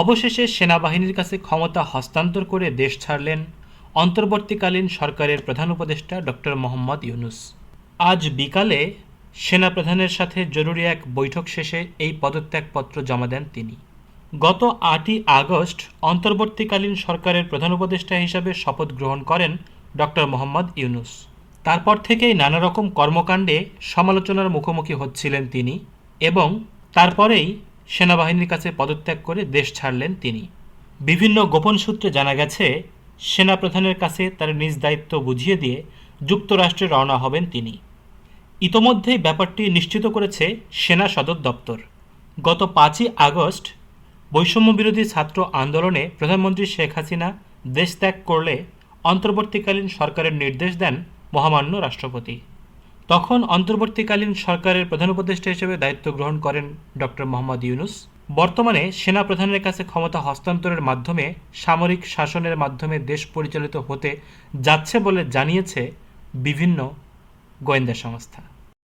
অবশেষে সেনাবাহিনীর কাছে ক্ষমতা হস্তান্তর করে দেশ ছাড়লেন অন্তর্বর্তীকালীন সরকারের প্রধান উপদেষ্টা ডক্টর মোহাম্মদ ইউনুস। আজ বিকালে সেনাপ্রধানের সাথে জরুরি এক বৈঠক শেষে এই পদত্যাগপত্র জমা দেন তিনি। গত আটই আগস্ট অন্তর্বর্তীকালীন সরকারের প্রধান উপদেষ্টা হিসাবে শপথ গ্রহণ করেন ডক্টর মোহাম্মদ ইউনুস। তারপর থেকেই নানা রকম কর্মকাণ্ডে সমালোচনার মুখোমুখি হচ্ছিলেন তিনি এবং তারপরেই সেনাবাহিনীর কাছে পদত্যাগ করে দেশ ছাড়লেন তিনি। বিভিন্ন গোপন সূত্রে জানা গেছে, সেনাপ্রধানের কাছে তার নিজ দায়িত্ব বুঝিয়ে দিয়ে যুক্তরাষ্ট্রে রওনা হবেন তিনি। ইতোমধ্যেই ব্যাপারটি নিশ্চিত করেছে সেনা সদর দপ্তর। গত পাঁচই আগস্ট বৈষম্য বিরোধী ছাত্র আন্দোলনে প্রধানমন্ত্রী শেখ হাসিনা দেশ ত্যাগ করলে অন্তর্বর্তীকালীন সরকারের নির্দেশ দেন মহামান্য রাষ্ট্রপতি। তখন অন্তর্বর্তীকালীন সরকারের প্রধান উপদেষ্টা হিসেবে দায়িত্ব গ্রহণ করেন ডক্টর মোহাম্মদ ইউনুস। বর্তমানে সেনা প্রধানের কাছে ক্ষমতা হস্তান্তরের মাধ্যমে, সামরিক শাসনের মাধ্যমে দেশ পরিচালিত হতে যাচ্ছে বলে জানিয়েছে বিভিন্ন গোয়েন্দা সংস্থা।